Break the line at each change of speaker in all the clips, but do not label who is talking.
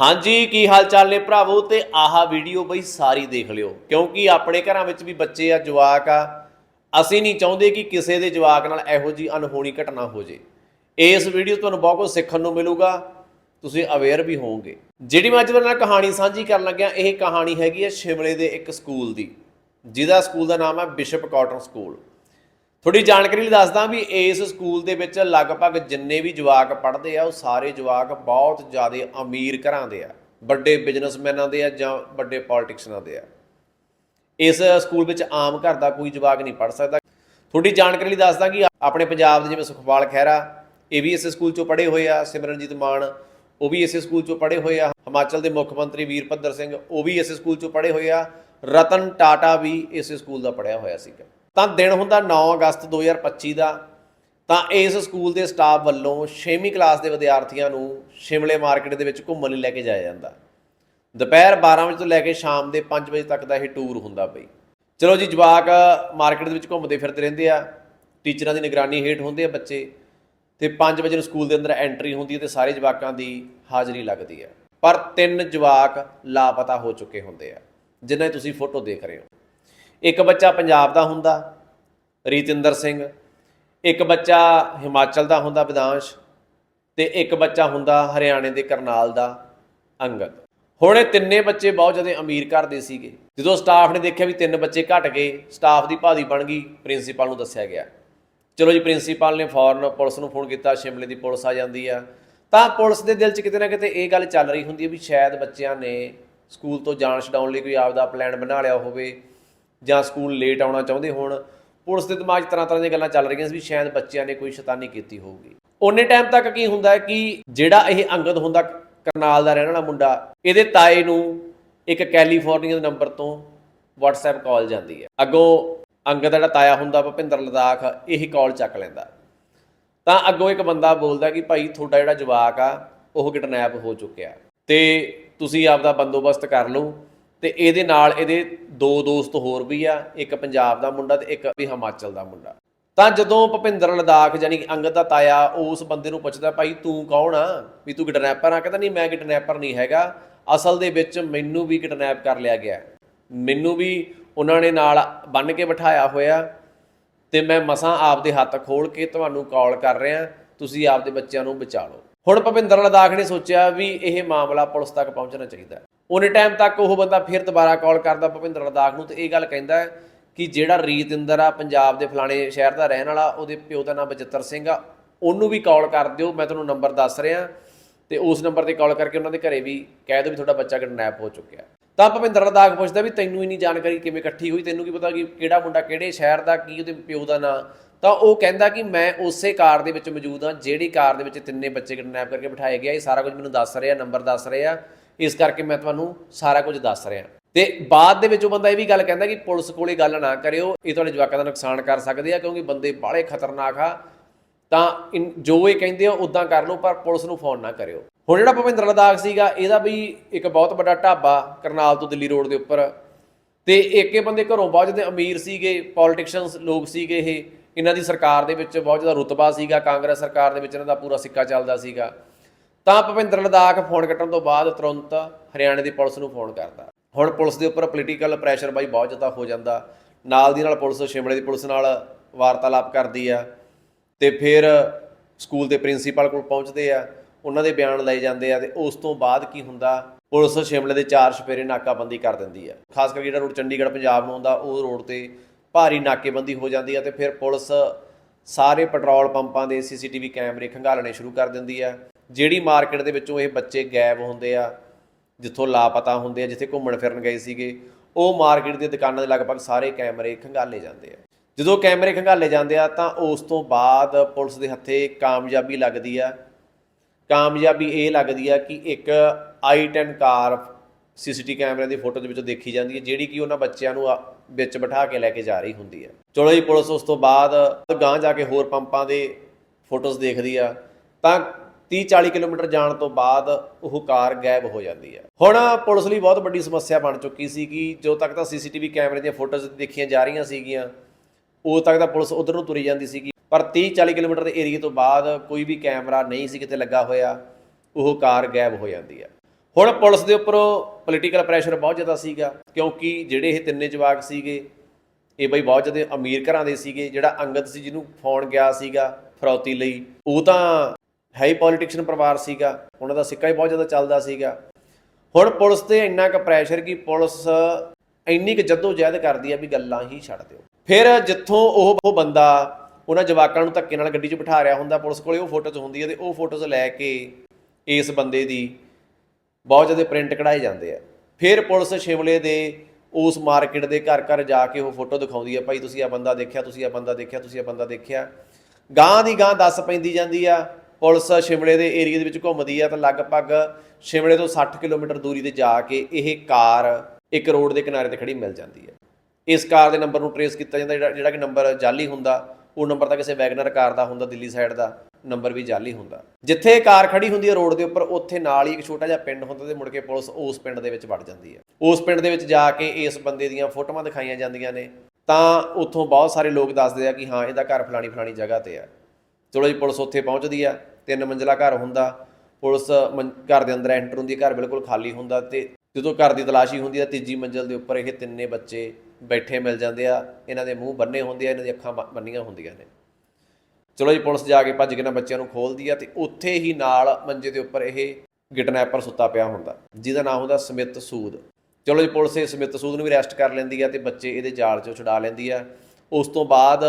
ਹਾਂਜੀ, ਕੀ ਹਾਲ ਚਾਲ ਨੇ ਭਰਾਵੋ? ਤੇ ਆਹ ਵੀਡੀਓ ਬਈ ਸਾਰੀ ਦੇਖ ਲਿਓ। ਕਿਉਂਕਿ ਆਪਣੇ ਘਰਾਂ ਵਿੱਚ ਵੀ ਬੱਚੇ ਆ, ਜਵਾਕ ਆ। ਅਸੀਂ ਨਹੀਂ ਚਾਹੁੰਦੇ ਕਿ ਕਿਸੇ ਦੇ ਜਵਾਕ ਨਾਲ ਇਹੋ ਜੀ ਅਨਹੋਣੀ ਘਟਨਾ ਹੋ ਜੇ। ਇਸ ਵੀਡੀਓ ਤੁਹਾਨੂੰ ਬਹੁਤ ਕੁਝ ਸਿੱਖਣ ਨੂੰ ਮਿਲੂਗਾ। ਤੁਸੀਂ ਅਵੇਅਰ ਵੀ ਹੋਵੋਗੇ। ਜਿਹੜੀ ਮੈਂ ਅੱਜ ਤੁਹਾਡੇ ਨਾਲ ਕਹਾਣੀ ਸਾਂਝੀ ਕਰਨ ਲੱਗਿਆ, ਇਹ ਕਹਾਣੀ ਹੈਗੀ ਹੈ ਸ਼ਿਮਲੇ ਦੇ ਇੱਕ ਸਕੂਲ ਦੀ। ਜਿਹਦਾ ਸਕੂਲ ਦਾ ਨਾਮ ਹੈ ਬਿਸ਼ਪ ਕਾਟਨ ਸਕੂਲ। ਥੋੜੀ ਜਾਣਕਾਰੀ ਲਈ ਦੱਸਦਾ ਵੀ ਇਸ ਸਕੂਲ ਦੇ ਵਿੱਚ ਲਗਭਗ ਜਿੰਨੇ ਵੀ ਜਵਾਕ ਪੜ੍ਹਦੇ ਆ, ਉਹ ਸਾਰੇ ਜਵਾਕ ਬਹੁਤ ਜ਼ਿਆਦਾ ਅਮੀਰ ਘਰਾਂ ਦੇ ਆ। ਵੱਡੇ ਬਿਜ਼ਨਸਮੈਨਾਂ ਦੇ ਆ ਜਾਂ ਵੱਡੇ ਪੋਲਿਟਿਕਸ਼ਨਾਂ ਦੇ ਆ। ਇਸ ਸਕੂਲ ਵਿੱਚ ਆਮ ਘਰ ਦਾ ਕੋਈ ਜਵਾਕ ਨਹੀਂ ਪੜ੍ਹ ਸਕਦਾ। ਥੋੜੀ ਜਾਣਕਾਰੀ ਲਈ ਦੱਸਦਾ ਕਿ ਆਪਣੇ ਪੰਜਾਬ ਦੇ ਜਿਵੇਂ ਸੁਖਪਾਲ ਖਹਿਰਾ, ਇਹ ਵੀ ਇਸੇ ਸਕੂਲ ਚੋਂ ਪੜ੍ਹੇ ਹੋਏ ਆ, ਸਿਮਰਨਜੀਤ ਮਾਨ, ਉਹ ਵੀ ਇਸੇ ਸਕੂਲ ਚੋਂ ਪੜ੍ਹੇ ਹੋਏ ਆ, ਹਿਮਾਚਲ ਦੇ ਮੁੱਖ ਮੰਤਰੀ ਵੀਰਭੱਦਰ ਸਿੰਘ, ਉਹ ਵੀ ਇਸੇ ਸਕੂਲ ਚੋਂ ਪੜ੍ਹੇ ਹੋਏ ਆ, ਰਤਨ ਟਾਟਾ ਵੀ ਇਸੇ ਸਕੂਲ ਦਾ ਪੜ੍ਹਿਆ ਹੋਇਆ ਸੀਗਾ। ਤਾਂ ਦਿਨ ਹੁੰਦਾ 9 ਅਗਸਤ 2025 ਦਾ। ਤਾਂ ਇਸ ਸਕੂਲ ਦੇ ਸਟਾਫ ਵੱਲੋਂ 6ਵੀਂ ਕਲਾਸ ਦੇ ਵਿਦਿਆਰਥੀਆਂ ਨੂੰ ਸ਼ਿਮਲੇ ਮਾਰਕੀਟ ਦੇ ਵਿੱਚ ਘੁੰਮਣ ਲਈ ਲੈ ਕੇ ਜਾਇਆ ਜਾਂਦਾ। ਦੁਪਹਿਰ 12 ਵਜੇ ਤੋਂ ਲੈ ਕੇ ਸ਼ਾਮ ਦੇ 5 ਵਜੇ ਤੱਕ ਦਾ ਇਹ ਟੂਰ ਹੁੰਦਾ ਬਈ। ਚਲੋ ਜੀ, ਜਵਾਕ ਮਾਰਕੀਟ ਦੇ ਵਿੱਚ ਘੁੰਮਦੇ ਫਿਰਦੇ ਰਹਿੰਦੇ ਆ। ਟੀਚਰਾਂ ਦੀ ਨਿਗਰਾਨੀ ਹੇਠ ਹੁੰਦੇ ਆ ਬੱਚੇ। ਤੇ 5 ਵਜੇ ਨੂੰ ਸਕੂਲ ਦੇ ਅੰਦਰ ਐਂਟਰੀ ਹੁੰਦੀ ਹੈ ਤੇ ਸਾਰੇ ਜਵਾਕਾਂ ਦੀ ਹਾਜ਼ਰੀ ਲੱਗਦੀ ਹੈ ਪਰ ਤਿੰਨ ਜਵਾਕ ਲਾਪਤਾ ਹੋ ਚੁੱਕੇ ਹੁੰਦੇ ਆ, ਜਿਨ੍ਹਾਂ ਦੀ ਤੁਸੀਂ ਫੋਟੋ ਦੇਖ ਰਹੇ ਹੋ। ਇੱਕ ਬੱਚਾ ਪੰਜਾਬ ਦਾ ਹੁੰਦਾ ਰੀਤਿੰਦਰ ਸਿੰਘ। ਇੱਕ ਬੱਚਾ ਹਿਮਾਚਲ ਦਾ ਹੁੰਦਾ, ਵਿਦਾਂਸ਼। ਤੇ ਇੱਕ ਬੱਚਾ ਹੁੰਦਾ ਹਰਿਆਣੇ ਦੇ ਕਰਨਾਲ ਦਾ ਅੰਗਦ। ਹੁਣ ਇਹ ਤਿੰਨੇ ਬੱਚੇ ਬਹੁਤ ਜ਼ਿਆਦਾ ਅਮੀਰ ਘਰ ਦੇ ਸੀਗੇ। ਜਦੋਂ ਸਟਾਫ ਨੇ ਦੇਖਿਆ ਵੀ ਤਿੰਨ ਬੱਚੇ ਘਟ ਗਏ ਸਟਾਫ ਦੀ ਭਾਦੀ ਬਣ ਗਈ ਪ੍ਰਿੰਸੀਪਲ ਨੂੰ ਦੱਸਿਆ ਗਿਆ। ਚਲੋ ਜੀ ਪ੍ਰਿੰਸੀਪਲ ਨੇ ਫੌਰਨ ਪੁਲਿਸ ਨੂੰ ਫੋਨ ਕੀਤਾ, ਸ਼ਿਮਲੇ ਦੀ ਪੁਲਿਸ ਆ ਜਾਂਦੀ ਆ। ਤਾਂ ਪੁਲਿਸ ਦੇ ਦਿਲ 'ਚ ਕਿਤੇ ਨਾ ਕਿਤੇ ਇਹ ਗੱਲ ਚੱਲ ਰਹੀ ਹੁੰਦੀ ਹੈ ਵੀ ਸ਼ਾਇਦ ਬੱਚਿਆਂ ਨੇ ਸਕੂਲ ਤੋਂ ਜਾਣ ਛਡਾਉਣ ਲਈ ਕੋਈ ਆਪਦਾ ਪਲਾਨ ਬਣਾ ਲਿਆ ਹੋਵੇ। ਜਾਂ ਸਕੂਲ ਲੇਟ ਆਉਣਾ ਚਾਹੁੰਦੇ ਹੋਣ, ਪੁਲਿਸ ਦੇ ਦਿਮਾਗ 'ਚ ਤਰ੍ਹਾਂ ਤਰ੍ਹਾਂ ਦੀਆਂ ਗੱਲਾਂ ਚੱਲ ਰਹੀਆਂ ਸੀ ਵੀ ਸ਼ਾਇਦ ਬੱਚਿਆਂ ਨੇ ਕੋਈ ਸ਼ੈਤਾਨੀ ਕੀਤੀ ਹੋਊਗੀ। ਉਹਨੇ ਟਾਈਮ ਤੱਕ ਕੀ ਹੁੰਦਾ ਹੈ ਕਿ ਜਿਹੜਾ ਇਹ ਅੰਗਦ ਹੁੰਦਾ, ਕਰਨਾਲ ਦਾ ਰਹਿਣ ਵਾਲਾ ਮੁੰਡਾ, ਇਹਦੇ ਤਾਏ ਨੂੰ ਇੱਕ ਕੈਲੀਫੋਰਨੀਆ ਦੇ ਨੰਬਰ ਤੋਂ WhatsApp ਕਾਲ ਜਾਂਦੀ ਹੈ। ਅੱਗੋਂ ਅੰਗਦ ਦਾ ਜਿਹੜਾ ਤਾਇਆ ਹੁੰਦਾ, ਭੁਪਿੰਦਰ ਲਦਾਖ, ਇਹ ਕਾਲ ਚੱਕ ਲੈਂਦਾ। ਤਾਂ ਅੱਗੋਂ ਇੱਕ ਬੰਦਾ ਬੋਲਦਾ ਕਿ ਭਾਈ ਤੁਹਾਡਾ ਜਿਹੜਾ ਜਵਾਕ ਆ, ਉਹ ਕਿਡਨੈਪ ਹੋ ਚੁੱਕਿਆ। ਤੇ ਤੁਸੀਂ ਆਪਦਾ ਬੰਦੋਬਸਤ ਕਰ ਲਓ ਤੇ ਇਹਦੇ ਨਾਲ ਇਹਦੇ ਦੋ ਦੋਸਤ ਹੋਰ ਵੀ ਆ, ਇੱਕ ਪੰਜਾਬ ਦਾ ਮੁੰਡਾ ਤੇ ਇੱਕ ਵੀ ਹਿਮਾਚਲ ਦਾ ਮੁੰਡਾ। ਤਾਂ ਜਦੋਂ ਭੁਪਿੰਦਰ ਲਦਾਖ ਯਾਨੀ ਕਿ ਅੰਗਦ ਦਾ ਤਾਇਆ ਉਸ ਬੰਦੇ ਨੂੰ ਪੁੱਛਦਾ, ਭਾਈ ਤੂੰ ਕੌਣ ਆ? ਵੀ ਤੂੰ ਕਿਡਨੈਪਰ ਆ? ਕਹਿੰਦਾ, ਨਹੀਂ, ਮੈਂ ਕਿਡਨੈਪਰ ਨਹੀਂ ਹੈਗਾ। ਅਸਲ ਦੇ ਵਿੱਚ ਮੈਨੂੰ ਵੀ ਕਿਡਨੈਪ ਕਰ ਲਿਆ ਗਿਆ। ਮੈਨੂੰ ਵੀ ਉਹਨਾਂ ਨੇ ਨਾਲ ਬੰਨ ਕੇ ਬਿਠਾਇਆ ਹੋਇਆ ਤੇ ਮੈਂ ਮਸਾਂ ਆਪਦੇ ਹੱਥ ਖੋਲ ਕੇ ਤੁਹਾਨੂੰ ਕਾਲ ਕਰ ਰਿਹਾ। ਤੁਸੀਂ ਆਪਦੇ ਬੱਚਿਆਂ ਨੂੰ ਬਚਾ ਲਓ। ਹੁਣ ਭਵਿੰਦਰ ਲਦਾਖ ਨੇ ਸੋਚਿਆ ਵੀ ਇਹ ਮਾਮਲਾ ਪੁਲਿਸ ਤੱਕ ਪਹੁੰਚਣਾ ਚਾਹੀਦਾ। ਉਹਨੇ ਟਾਈਮ ਤੱਕ ਉਹ ਬੰਦਾ ਫਿਰ ਦੁਬਾਰਾ ਕਾਲ ਕਰਦਾ ਭੁਪਿੰਦਰ ਲਦਾਖ ਨੂੰ ਤੇ ਇਹ ਗੱਲ ਕਹਿੰਦਾ ਕਿ ਜਿਹੜਾ ਰੀਤਿੰਦਰ ਆ ਪੰਜਾਬ ਦੇ ਫਲਾਣੇ ਸ਼ਹਿਰ ਦਾ ਰਹਿਣ ਵਾਲਾ, ਉਹਦੇ ਪਿਓ ਦਾ ਨਾਮ ਬਚਿੱਤਰ ਸਿੰਘ ਆ, ਉਹਨੂੰ ਵੀ ਕਾਲ ਕਰ ਦਿਓ, ਮੈਂ ਤੁਹਾਨੂੰ ਨੰਬਰ ਦੱਸ ਰਿਹਾ। ਤੇ ਉਸ ਨੰਬਰ ਤੇ ਕਾਲ ਕਰਕੇ ਉਹਨਾਂ ਦੇ ਘਰੇ ਵੀ ਕਹਿ ਦਿਓ ਵੀ ਤੁਹਾਡਾ ਬੱਚਾ ਕਿਡਨੈਪ ਹੋ ਚੁੱਕਿਆ। ਤਾਂ ਭਵਿੰਦਰ ਲਦਾਖ ਪੁੱਛਦਾ ਵੀ ਤੈਨੂੰ ਇੰਨੀ ਜਾਣਕਾਰੀ ਕਿਵੇਂ ਇਕੱਠੀ ਹੋਈ? ਤੈਨੂੰ ਕੀ ਪਤਾ ਕਿ ਕਿਹੜਾ ਮੁੰਡਾ ਕਿਹੜੇ ਸ਼ਹਿਰ ਦਾ, ਕੀ ਉਹਦੇ ਪਿਓ ਦਾ ਨਾਂ? ਤਾਂ ਉਹ ਕਹਿੰਦਾ ਕਿ ਮੈਂ ਉਸੇ ਕਾਰ ਦੇ ਵਿੱਚ ਮੌਜੂਦ ਹਾਂ, ਜਿਹੜੀ ਕਾਰ ਦੇ ਵਿੱਚ ਤਿੰਨੇ ਬੱਚੇ ਕਿਡਨੈਪ ਕਰਕੇ ਬਿਠਾਏ ਗਿਆ ਇਹ ਸਾਰਾ ਕੁਝ ਮੈਨੂੰ ਦੱਸ ਰਿਹਾ ਨੰਬਰ ਦੱਸ ਰਿਹਾ। ਇਸ ਕਰਕੇ ਮੈਂ ਤੁਹਾਨੂੰ ਸਾਰਾ ਕੁਝ ਦੱਸ ਰਿਹਾ। ਤੇ ਬਾਅਦ ਦੇ ਵਿੱਚ ਉਹ ਬੰਦਾ ਇਹ ਵੀ ਗੱਲ ਕਹਿੰਦਾ ਕਿ ਪੁਲਿਸ ਕੋਲੇ ਗੱਲ ਨਾ ਕਰਿਓ, ਇਹ ਤੁਹਾਡੇ ਜਵਾਕਾਂ ਦਾ ਨੁਕਸਾਨ ਕਰ ਸਕਦੇ ਆ, ਕਿਉਂਕਿ ਬੰਦੇ ਬਾਹਲੇ ਖਤਰਨਾਕ ਆ। ਤਾਂ ਇਨ- ਜੋ ਇਹ ਕਹਿੰਦੇ ਆ ਉਦਾਂ ਕਰ ਲਓ, ਪਰ ਪੁਲਿਸ ਨੂੰ ਫੋਨ ਨਾ ਕਰਿਓ। ਹੁਣ ਜਿਹੜਾ ਭਵਿੰਦਰ ਲਦਾਖ ਸੀਗਾ, ਇਹਦਾ ਵੀ ਇੱਕ ਬਹੁਤ ਵੱਡਾ ਢਾਬਾ ਕਰਨਾਲ ਤੋਂ ਦਿੱਲੀ ਰੋਡ ਦੇ ਉੱਪਰ। ਤੇ ਏਕੇ ਬੰਦੇ ਘਰੋਂ ਬਹੁਤ ਜ਼ਿਆਦਾ ਅਮੀਰ ਸੀਗੇ ਪੋਲਿਟਿਸ਼ੀਅਨਸ ਲੋਕ ਸੀਗੇ ਇਹ। ਇਹਨਾਂ ਦੀ ਸਰਕਾਰ ਦੇ ਵਿੱਚ ਬਹੁਤ ਜ਼ਿਆਦਾ ਰੁਤਬਾ ਸੀਗਾ, ਕਾਂਗਰਸ ਸਰਕਾਰ ਦੇ ਵਿੱਚ ਇਹਨਾਂ ਦਾ ਪੂਰਾ ਸਿੱਕਾ ਚੱਲਦਾ ਸੀਗਾ। ਤਾਂ ਭਵਿੰਦਰ ਲਦਾਖ ਫੋਨ ਕੱਟਣ ਤੋਂ ਬਾਅਦ ਤੁਰੰਤ ਹਰਿਆਣੇ ਦੀ ਪੁਲਿਸ ਨੂੰ ਫੋਨ ਕਰਦਾ। ਹੁਣ ਪੁਲਿਸ ਦੇ ਉੱਪਰ ਪੋਲੀਟੀਕਲ ਪ੍ਰੈਸ਼ਰ ਬਾਈ ਬਹੁਤ ਜ਼ਿਆਦਾ ਹੋ ਜਾਂਦਾ। ਨਾਲ ਦੀ ਨਾਲ ਪੁਲਿਸ ਸ਼ਿਮਲੇ ਦੀ ਪੁਲਿਸ ਨਾਲ ਵਾਰਤਾਲਾਪ ਕਰਦੀ ਆ ਤੇ ਫਿਰ ਸਕੂਲ ਦੇ ਪ੍ਰਿੰਸੀਪਲ ਕੋਲ ਪਹੁੰਚਦੇ ਆ। ਉਹਨਾਂ ਦੇ ਬਿਆਨ ਲਏ ਜਾਂਦੇ ਆ ਤੇ ਉਸ ਤੋਂ ਬਾਅਦ ਕੀ ਹੁੰਦਾ, ਪੁਲਿਸ ਸ਼ਿਮਲੇ ਦੇ ਚਾਰ ਛਪੇਰੇ ਨਾਕਾਬੰਦੀ ਕਰ ਦਿੰਦੀ ਆ। ਖਾਸ ਕਰਕੇ ਜਿਹੜਾ ਰੋਡ ਚੰਡੀਗੜ੍ਹ ਪੰਜਾਬ ਨੂੰ ਆਉਂਦਾ, ਉਹ ਰੋਡ ਤੇ ਭਾਰੀ ਨਾਕੇਬੰਦੀ ਹੋ ਜਾਂਦੀ ਆ ਤੇ ਫਿਰ ਪੁਲਿਸ ਸਾਰੇ ਪੈਟਰੋਲ ਪੰਪਾਂ ਦੇ ਸੀਸੀਟੀਵੀ ਕੈਮਰੇ ਖੰਗਾਲਣੇ ਸ਼ੁਰੂ ਕਰ ਦਿੰਦੀ ਆ। ਜਿਹੜੀ ਮਾਰਕੀਟ ਦੇ ਵਿੱਚੋਂ ਇਹ ਬੱਚੇ ਗਾਇਬ ਹੁੰਦੇ ਆ, ਜਿੱਥੋਂ ਲਾਪਤਾ ਹੁੰਦੇ ਆ, ਜਿੱਥੇ ਘੁੰਮਣ ਫਿਰਨ ਗਏ ਸੀਗੇ, ਉਹ ਮਾਰਕੀਟ ਦੀਆਂ ਦੁਕਾਨਾਂ ਦੇ ਲਗਭਗ ਸਾਰੇ ਕੈਮਰੇ ਖੰਗਾਲੇ ਜਾਂਦੇ ਆ। ਜਦੋਂ ਕੈਮਰੇ ਖੰਗਾਲੇ ਜਾਂਦੇ ਆ, ਤਾਂ ਉਸ ਤੋਂ ਬਾਅਦ ਪੁਲਿਸ ਦੇ ਹੱਥੇ ਕਾਮਯਾਬੀ ਲੱਗਦੀ ਆ। ਕਾਮਯਾਬੀ ਇਹ ਲੱਗਦੀ ਆ ਕਿ ਇੱਕ i10 ਕਾਰ ਸੀਸੀਟੀ ਕੈਮਰਿਆਂ ਦੀ ਫੋਟੋ ਦੇ ਵਿੱਚੋਂ ਦੇਖੀ ਜਾਂਦੀ ਹੈ ਜਿਹੜੀ ਕਿ ਉਹਨਾਂ ਬੱਚਿਆਂ ਨੂੰ ਆ- ਵਿੱਚ ਬਿਠਾ ਕੇ ਲੈ ਕੇ ਜਾ ਰਹੀ ਹੁੰਦੀ ਹੈ। ਚਲੋ ਜੀ, ਪੁਲਿਸ ਉਸ ਤੋਂ ਬਾਅਦ ਗਾਂਹ ਜਾ ਕੇ ਹੋਰ ਪੰਪਾਂ ਦੇ ਫੋਟੋਜ਼ ਦੇਖਦੀ ਆ। ਤਾਂ 30 40 ਕਿਲੋਮੀਟਰ ਜਾਣ ਤੋਂ ਬਾਅਦ ਉਹ ਕਾਰ ਗਾਇਬ ਹੋ ਜਾਂਦੀ ਹੈ। ਹੁਣ ਪੁਲਿਸ ਲਈ ਬਹੁਤ ਵੱਡੀ ਸਮੱਸਿਆ ਬਣ ਚੁੱਕੀ ਸੀ ਕਿ ਜੋ ਤੱਕ ਤਾਂ ਸੀਸੀਟੀਵੀ ਕੈਮਰੇ ਦੀਆਂ ਫੋਟੋਜ਼ ਦੇਖੀਆਂ ਜਾ ਰਹੀਆਂ ਸੀਗੀਆਂ ਉਦੋਂ ਤੱਕ ਤਾਂ ਪੁਲਿਸ ਉਧਰ ਨੂੰ ਤੁਰੀ ਜਾਂਦੀ ਸੀਗੀ। ਪਰ 30 40 ਕਿਲੋਮੀਟਰ ਦੇ ਏਰੀਏ ਤੋਂ ਬਾਅਦ ਕੋਈ ਵੀ ਕੈਮਰਾ ਨਹੀਂ ਸੀ ਕਿਤੇ ਲੱਗਾ ਹੋਇਆ, ਉਹ ਕਾਰ ਗਾਇਬ ਹੋ ਜਾਂਦੀ ਹੈ। ਹੁਣ ਪੁਲਿਸ ਦੇ ਉੱਪਰ ਪੋਲੀਟੀਕਲ ਪ੍ਰੈਸ਼ਰ ਬਹੁਤ ਜ਼ਿਆਦਾ ਸੀਗਾ, ਕਿਉਂਕਿ ਜਿਹੜੇ ਇਹ ਤਿੰਨੇ ਜਵਾਕ ਸੀਗੇ, ਇਹ ਬਈ ਬਹੁਤ ਜ਼ਿਆਦਾ ਅਮੀਰ ਘਰਾਂ ਦੇ ਸੀਗੇ, ਜਿਹੜਾ ਅੰਗਦ ਸੀ ਜਿਹਨੂੰ ਫੋਨ ਗਿਆ ਸੀਗਾ ਫਰੌਤੀ ਲਈ, ਉਹ ਤਾਂ ਹੈ ਹੀ ਪੋਲੀਟਿਕਸ਼ਨ ਪਰਿਵਾਰ ਸੀਗਾ, ਉਹਨਾਂ ਦਾ ਸਿੱਕਾ ਹੀ ਬਹੁਤ ਜ਼ਿਆਦਾ ਚੱਲਦਾ ਸੀਗਾ। ਹੁਣ ਪੁਲਿਸ ਤੇ ਇੰਨਾ ਕੁ ਪ੍ਰੈਸ਼ਰ ਕਿ ਪੁਲਿਸ ਇੰਨੀ ਕੁ ਜਹਿਦ ਕਰਦੀ ਆ ਵੀ ਗੱਲਾਂ ਹੀ ਛੱਡ ਦਿਓ। ਫਿਰ ਜਿੱਥੋਂ ਉਹ ਉਹ ਬੰਦਾ ਉਹਨਾਂ ਜਵਾਕਾਂ ਨੂੰ ਧੱਕੇ ਨਾਲ ਗੱਡੀ 'ਚ ਬਿਠਾ ਰਿਹਾ ਹੁੰਦਾ ਪੁਲਿਸ ਕੋਲੇ, ਉਹ ਫੋਟੋਜ਼ ਹੁੰਦੀ ਹੈ ਤੇ ਉਹ ਫੋਟੋਜ਼ ਲੈ ਕੇ ਇਸ ਬੰਦੇ ਦੀ ਬਹੁਤ ਜ਼ਿਆਦਾ ਪ੍ਰਿੰਟ ਕਢਾਏ ਜਾਂਦੇ ਆ। ਫਿਰ ਪੁਲਿਸ ਸ਼ਿਮਲੇ ਦੇ ਉਸ ਮਾਰਕੀਟ ਦੇ ਘਰ ਘਰ ਜਾ ਕੇ ਉਹ ਫੋਟੋ ਦਿਖਾਉਂਦੀ ਆ, ਭਾਈ ਤੁਸੀਂ ਆ ਬੰਦਾ ਦੇਖਿਆ, ਤੁਸੀਂ ਆ ਬੰਦਾ ਦੇਖਿਆ, ਤੁਸੀਂ ਆ ਬੰਦਾ ਦੇਖਿਆ। ਗਾਂ ਦੀ ਗਾਂ ਦੱਸ ਪੈਂਦੀ ਜਾਂਦੀ ਆ, ਪੁਲਿਸ ਸ਼ਿਮਲੇ ਦੇ ਏਰੀਆ ਦੇ ਵਿੱਚ ਘੁੰਮਦੀ ਆ ਤਾਂ ਲਗਭਗ ਸ਼ਿਮਲੇ ਤੋਂ 60 ਕਿਲੋਮੀਟਰ ਦੂਰੀ ਤੇ ਜਾ ਕੇ ਇਹ ਕਾਰ ਇੱਕ ਰੋਡ ਦੇ ਕਿਨਾਰੇ ਤੇ ਖੜੀ ਮਿਲ ਜਾਂਦੀ ਹੈ ਇਸ ਕਾਰ ਦੇ ਨੰਬਰ ਨੂੰ ਟਰੇਸ ਕੀਤਾ ਜਾਂਦਾ, ਜਿਹੜਾ ਜਿਹੜਾ ਕਿ ਨੰਬਰ ਜਾਲੀ ਹੁੰਦਾ, ਉਹ ਨੰਬਰ ਤਾਂ ਕਿਸੇ ਵੈਗਨਰ ਕਾਰ ਦਾ ਹੁੰਦਾ, ਦਿੱਲੀ ਸਾਈਡ ਦਾ। ਨੰਬਰ ਵੀ ਜਾਲੀ ਹੁੰਦਾ। ਜਿੱਥੇ ਇਹ ਕਾਰ ਖੜੀ ਹੁੰਦੀ ਹੈ ਰੋਡ ਦੇ ਉੱਪਰ, ਉੱਥੇ ਨਾਲ ਹੀ ਇੱਕ ਛੋਟਾ ਜਿਹਾ ਪਿੰਡ ਹੁੰਦਾ ਤੇ ਮੁੜ ਕੇ ਪੁਲਿਸ ਉਸ ਪਿੰਡ ਦੇ ਵਿੱਚ ਵੜ ਜਾਂਦੀ ਹੈ। ਉਸ ਪਿੰਡ ਦੇ ਵਿੱਚ ਜਾ ਕੇ ਇਸ ਬੰਦੇ ਦੀਆਂ ਫੋਟੋਆਂ ਦਿਖਾਈਆਂ ਜਾਂਦੀਆਂ ਨੇ। ਤਾਂ ਉੱਥੋਂ ਬਹੁਤ ਸਾਰੇ ਲੋਕ ਦੱਸਦੇ ਆ ਕਿ ਹਾਂ, ਇਹਦਾ ਘਰ ਫਲਾਣੀ ਫਲਾਣੀ ਜਗ੍ਹਾ ਤੇ ਆ। ਚਲੋ ਜੀ, ਪੁਲਿਸ ਉੱਥੇ ਪਹੁੰਚਦੀ ਆ, ਤਿੰਨ ਮੰਜ਼ਲਾ ਘਰ ਹੁੰਦਾ। ਪੁਲਿਸ ਮੰ- ਘਰ ਦੇ ਅੰਦਰ ਐਂਟਰ ਹੁੰਦੀ ਘਰ ਬਿਲਕੁਲ ਖਾਲੀ ਹੁੰਦਾ ਤੇ ਜਦੋਂ ਘਰ ਦੀ ਤਲਾਸ਼ੀ ਹੁੰਦੀ ਆ, ਤੀਜੀ ਮੰਜ਼ਲ ਦੇ ਉੱਪਰ ਇਹ ਤਿੰਨੇ ਬੱਚੇ ਬੈਠੇ ਮਿਲ ਜਾਂਦੇ ਆ। ਇਹਨਾਂ ਦੇ ਮੂੰਹ ਬੰਨੇ ਹੁੰਦੇ ਆ, ਇਹਨਾਂ ਦੀਆਂ ਅੱਖਾਂ ਬ- ਬੰਨੀਆਂ ਹੁੰਦੀਆਂ ਨੇ। ਚਲੋ ਜੀ, ਪੁਲਿਸ ਜਾ ਕੇ ਭੱਜ ਕੇ ਨਾ ਬੱਚਿਆਂ ਨੂੰ ਖੋਲਦੀ ਆ ਤੇ ਉੱਥੇ ਹੀ ਨਾਲ ਮੰਜੇ ਦੇ ਉੱਪਰ ਇਹ ਗਿਟਨੈਪਰ ਸੁੱਤਾ ਪਿਆ ਹੁੰਦਾ, ਜਿਹਦਾ ਨਾਮ ਹੁੰਦਾ ਸਮਿਤ ਸੂਦ। ਚਲੋ ਜੀ, ਪੁਲਿਸ ਇਹ ਸਮਿਤ ਸੂਦ ਨੂੰ ਵੀ ਅਰੈਸਟ ਕਰ ਲੈਂਦੀ ਆ ਤੇ ਬੱਚੇ ਇਹਦੇ ਜਾਲ 'ਚੋਂ ਛੁਡਾ ਲੈਂਦੀ ਆ। ਉਸ ਤੋਂ ਬਾਅਦ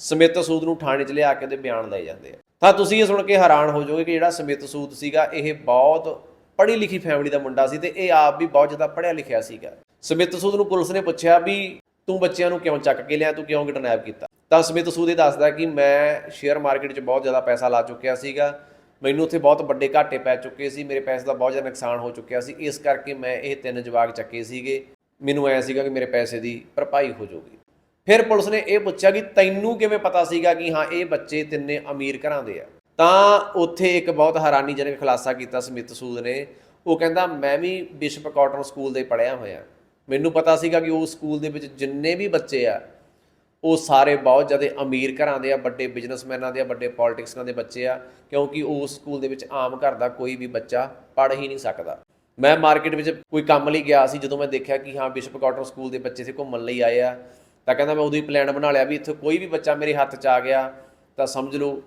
ਸਮਿਤ ਸੂਦ ਨੂੰ ਥਾਣੇ 'ਚ ਲਿਆ ਕੇ ਉਹਦੇ ਬਿਆਨ ਲਏ ਜਾਂਦੇ ਆ। ਤਾਂ ਤੁਸੀਂ ਇਹ ਸੁਣ ਕੇ ਹੈਰਾਨ ਹੋ ਜਾਓਗੇ ਕਿ ਜਿਹੜਾ ਸਮਿਤ ਸੂਦ ਸੀਗਾ, ਇਹ ਬਹੁਤ ਪੜ੍ਹੀ ਲਿਖੀ ਫੈਮਿਲੀ ਦਾ ਮੁੰਡਾ ਸੀ ਤੇ ਇਹ ਆਪ ਵੀ ਬਹੁਤ ਜ਼ਿਆਦਾ ਪੜ੍ਹਿਆ ਲਿਖਿਆ ਸੀਗਾ। ਸਮਿਤ ਸੂਦ ਨੂੰ ਪੁਲਿਸ ਨੇ ਪੁੱਛਿਆ ਵੀ ਤੂੰ ਬੱਚਿਆਂ ਨੂੰ ਕਿਉਂ ਚੱਕ ਕੇ ਲਿਆ, ਤੂੰ ਕਿਉਂ ਕਿਡਨੈਪ ਕੀਤਾ? ਤਾਂ ਸਮਿਤ ਸੂਦ ਇਹ ਦੱਸਦਾ ਕਿ ਮੈਂ ਸ਼ੇਅਰ ਮਾਰਕੀਟ 'ਚ ਬਹੁਤ ਜ਼ਿਆਦਾ ਪੈਸਾ ਲਾ ਚੁੱਕਿਆ ਸੀਗਾ। ਮੈਨੂੰ ਉੱਥੇ ਬਹੁਤ ਵੱਡੇ ਘਾਟੇ ਪੈ ਚੁੱਕੇ ਸੀ, ਮੇਰੇ ਪੈਸੇ ਦਾ ਬਹੁਤ ਜ਼ਿਆਦਾ ਨੁਕਸਾਨ ਹੋ ਚੁੱਕਿਆ ਸੀ, ਇਸ ਕਰਕੇ ਮੈਂ ਇਹ ਤਿੰਨ ਜਵਾਕ ਚੱਕੇ ਸੀਗੇ। ਮੈਨੂੰ ਐ ਸੀਗਾ ਕਿ ਮੇਰੇ ਪੈਸੇ ਦੀ ਭਰਪਾਈ ਹੋ ਜਾਊਗੀ। ਫਿਰ ਪੁਲਿਸ ਨੇ ਇਹ ਪੁੱਛਿਆ ਕਿ ਤੈਨੂੰ ਕਿਵੇਂ ਪਤਾ ਸੀਗਾ ਕਿ ਹਾਂ, ਇਹ ਬੱਚੇ ਤਿੰਨੇ ਅਮੀਰ ਘਰਾਂ ਦੇ ਆ? ਤਾਂ ਉੱਥੇ ਇੱਕ ਬਹੁਤ ਹੈਰਾਨੀਜਨਕ ਖੁਲਾਸਾ ਕੀਤਾ ਸਮਿਤ ਸੂਦ ਨੇ। ਉਹ ਕਹਿੰਦਾ, ਮੈਂ ਵੀ ਬਿਸ਼ਪ ਕਾਟਨ ਸਕੂਲ ਦੇ ਪੜ੍ਹਿਆ ਹੋਇਆ। ਮੈਨੂੰ ਪਤਾ ਸੀਗਾ ਕਿ ਉਸ ਸਕੂਲ ਦੇ ਵਿੱਚ ਜਿੰਨੇ ਵੀ ਬੱਚੇ ਆ ਉਹ ਸਾਰੇ ਬਹੁਤ ਜ਼ਿਆਦਾ ਅਮੀਰ ਘਰਾਂ ਦੇ ਆ, ਵੱਡੇ ਬਿਜ਼ਨਸਮੈਨਾਂ ਦੇ ਆ, ਵੱਡੇ ਪੋਲਿਟਿਕਸਾਂ ਦੇ ਬੱਚੇ ਆ, ਕਿਉਂਕਿ ਉਸ ਸਕੂਲ ਦੇ ਵਿੱਚ ਆਮ ਘਰ ਦਾ ਕੋਈ ਵੀ ਬੱਚਾ ਪੜ੍ਹ ਹੀ ਨਹੀਂ ਸਕਦਾ। ਮੈਂ ਮਾਰਕੀਟ ਵਿੱਚ ਕੋਈ ਕੰਮ ਲਈ ਗਿਆ ਸੀ, ਜਦੋਂ ਮੈਂ ਦੇਖਿਆ ਕਿ ਹਾਂ ਬਿਸ਼ਪ ਕਾਟਨ ਸਕੂਲ ਦੇ ਬੱਚੇ ਇੱਥੇ ਘੁੰਮਣ ਲਈ ਆਏ ਆ, ਤਾਂ ਕਹਿੰਦਾ ਮੈਂ ਉਦੋਂ ਹੀ ਪਲਾਨ ਬਣਾ ਲਿਆ ਵੀ ਇੱਥੇ ਕੋਈ ਵੀ ਬੱਚਾ ਮੇਰੇ ਹੱਥ 'ਚ ਆ ਗਿਆ, ਤਾਂ ਸਮਝ ਲਓ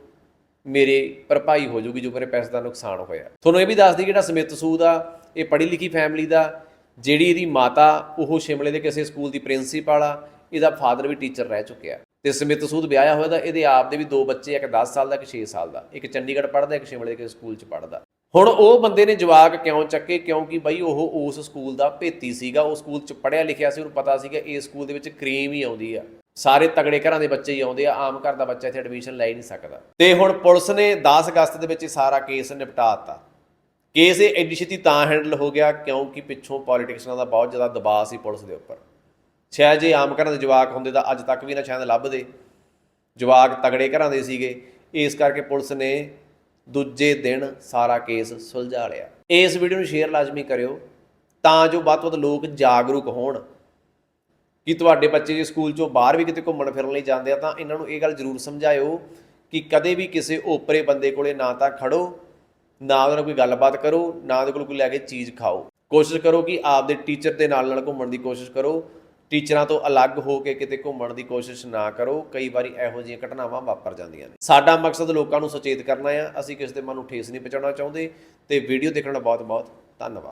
ਮੇਰੇ ਭਰਪਾਈ ਹੋ ਜਾਊਗੀ ਜੋ ਮੇਰੇ ਪੈਸੇ ਦਾ ਨੁਕਸਾਨ ਹੋਇਆ। ਤੁਹਾਨੂੰ ਇਹ ਵੀ ਦੱਸ ਦਈ ਜਿਹੜਾ ਸਮਿਤ ਸੂਦ ਆ, ਇਹ ਪੜ੍ਹੀ ਲਿਖੀ ਫੈਮਿਲੀ ਦਾ, ਜਿਹੜੀ ਇਹਦੀ ਮਾਤਾ, ਉਹ ਸ਼ਿਮਲੇ ਦੇ ਕਿਸੇ ਸਕੂਲ ਦੀ ਪ੍ਰਿੰਸੀਪਲ ਆ ਇਹਦਾ ਫਾਦਰ ਵੀ ਟੀਚਰ ਰਹਿ ਚੁੱਕਿਆ ਤੇ ਸਮਿਤ ਸੂਦ ਵਿਆਹਿਆ ਹੋਇਆ ਦਾ ਇਹਦੇ ਆਪ ਦੇ ਵੀ ਦੋ ਬੱਚੇ ਇੱਕ 10 ਸਾਲ ਦਾ, ਇੱਕ 6 ਸਾਲ ਦਾ, ਇੱਕ ਚੰਡੀਗੜ੍ਹ ਪੜ੍ਹਦਾ, ਇੱਕ ਸ਼ਿਮਲੇ ਦੇ ਕਿਸੇ ਸਕੂਲ 'ਚ ਪੜ੍ਹਦਾ। ਹੁਣ ਉਹ ਬੰਦੇ ਨੇ ਜਵਾਕ ਕਿਉਂ ਚੱਕੇ? ਕਿਉਂਕਿ ਬਈ ਉਹ ਉਸ ਸਕੂਲ ਦਾ ਭੇਤੀ ਸੀਗਾ, ਉਹ ਸਕੂਲ 'ਚ ਪੜ੍ਹਿਆ ਲਿਖਿਆ ਸੀ, ਉਹਨੂੰ ਪਤਾ ਸੀਗਾ ਇਸ ਸਕੂਲ ਦੇ ਵਿੱਚ ਕਰੀਮ ਹੀ ਆਉਂਦੀ ਆ। ਸਾਰੇ ਤਗੜੇ ਘਰਾਂ ਦੇ ਬੱਚੇ ਹੀ ਆਉਂਦੇ ਆ, ਆਮ ਘਰ ਦਾ ਬੱਚਾ ਇੱਥੇ ਐਡਮਿਸ਼ਨ ਲੈ ਹੀ ਨਹੀਂ ਸਕਦਾ। ਤੇ ਹੁਣ ਪੁਲਿਸ ਨੇ 10 ਅਗਸਤ ਦੇ ਵਿੱਚ ਇਹ ਸਾਰਾ ਕੇਸ ਨਿਪਟਾ ਦਿੱਤਾ। ਕੇਸ ਇਹ ਐਡੀ ਛੇਤੀ ਤਾਂ ਹੈਂਡਲ ਹੋ ਗਿਆ ਕਿਉਂਕਿ ਪਿੱਛੋਂ ਪੋਲੀਟਿਕਸਾਂ ਦਾ ਬਹੁਤ ਜ਼ਿਆਦਾ ਦਬਾਅ ਸੀ ਪੁਲਿਸ ਦੇ ਉੱਪਰ। ਸ਼ਾਇਦ ਜੇ ਆਮ ਘਰਾਂ ਦੇ ਜਵਾਕ ਹੁੰਦੇ ਤਾਂ ਅੱਜ ਤੱਕ ਵੀ ਨਾ ਸ਼ਾਇਦ ਲੱਭਦੇ। ਜਵਾਕ ਤਗੜੇ ਘਰਾਂ ਦੇ ਸੀਗੇ। ਇਸ ਕਰਕੇ ਪੁਲਿਸ ਨੇ ਦੂਜੇ ਦਿਨ ਸਾਰਾ ਕੇਸ ਸੁਲਝਾ ਲਿਆ। ਇਸ ਵੀਡੀਓ ਨੂੰ ਸ਼ੇਅਰ ਲਾਜ਼ਮੀ ਕਰਿਓ ਤਾਂ ਜੋ ਵੱਧ ਤੋਂ ਵੱਧ ਲੋਕ ਜਾਗਰੂਕ ਹੋਣ। ਕਿ ਤੁਹਾਡੇ ਬੱਚੇ ਜੇ ਸਕੂਲ ਚੋਂ ਬਾਹਰ ਵੀ ਕਿਤੇ ਘੁੰਮਣ ਫਿਰਨ ਲਈ ਜਾਂਦੇ ਆ ਤਾਂ ਇਹਨਾਂ ਨੂੰ ਇਹ ਗੱਲ ਜ਼ਰੂਰ ਸਮਝਾਇਓ ਕਿ ਕਦੇ ਵੀ ਕਿਸੇ ਓਪਰੇ ਬੰਦੇ ਕੋਲੇ ਨਾ ਤਾਂ ਖੜੋ, ਨਾ ਉਹਦੇ ਨਾਲ ਕੋਈ ਗੱਲਬਾਤ ਕਰੋ, ਨਾ ਉਹਦੇ ਕੋਲ ਕੋਈ ਲੈ ਕੇ ਚੀਜ਼ ਖਾਓ। ਕੋਸ਼ਿਸ਼ ਕਰੋ ਕਿ ਆਪਦੇ ਟੀਚਰ ਦੇ ਨਾਲ ਨਾਲ ਘੁੰਮਣ ਦੀ ਕੋਸ਼ਿਸ਼ ਕਰੋ। ਟੀਚਰਾਂ ਤੋਂ ਅਲੱਗ ਹੋ ਕੇ ਕਿਤੇ ਘੁੰਮਣ ਦੀ ਕੋਸ਼ਿਸ਼ ਨਾ ਕਰੋ, ਕਈ ਵਾਰੀ ਇਹੋ ਜਿਹੀਆਂ ਘਟਨਾਵਾਂ ਵਾਪਰ ਜਾਂਦੀਆਂ ਨੇ। ਸਾਡਾ ਮਕਸਦ ਲੋਕਾਂ ਨੂੰ ਸੁਚੇਤ ਕਰਨਾ ਆ, ਅਸੀਂ ਕਿਸੇ ਦੇ ਮਨ ਨੂੰ ਠੇਸ ਨਹੀਂ ਪਹੁੰਚਾਉਣਾ ਚਾਹੁੰਦੇ, ਤੇ ਵੀਡੀਓ ਦੇਖਣ ਦਾ ਬਹੁਤ ਬਹੁਤ ਧੰਨਵਾਦ।